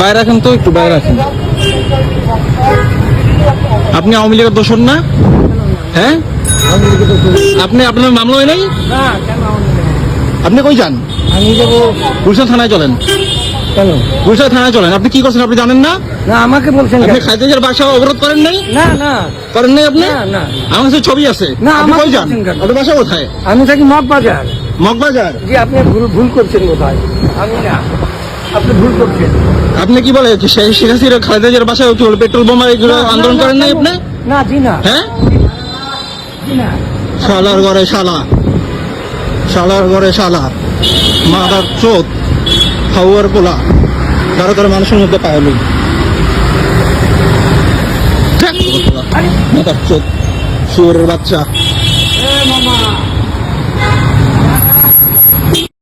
বাইরে রাখেন তো একটু বাইরে রাখেন। আপনি আওয়ামী লীগের দোষর না? হ্যাঁ? আপনি আপনার মামলা হয় নাই? আপনি কই যান? আমি যাব গুলশান থানায় চলেন। কেন গুলশান থানায় চলেন। আপনি কি করছেন আপনি জানেন না? না আমাকে বলছেন আপনি? বাসা অবরোধ করেন নাই? না না। করেন নাই আপনি? না। আমার কাছে ছবি আছে। না, আপনি কই যান? আপনার বাসা কোথায়? আমি থাকি মগবাজার। মগবাজার? জি আপনি ভুল ভুল করছেন কোথায় আমি না। আপনি ভুল করছেন। আপনি কি বলে শেখ হাসিনা খালেদাজের বাসায় কি বলে পেট্রোল বোমা এগুলো আন্দোলন করেন নাই আপনি? না জি না। হ্যাঁ? শালার ঘরে শালা। শালার ঘরে শালা। মাদার চোদ। হাওয়ার পোলা। কারও কারও মানুষের মধ্যে পায়নি মাদার চোদ। শুয়োরের বাচ্চা। মামা।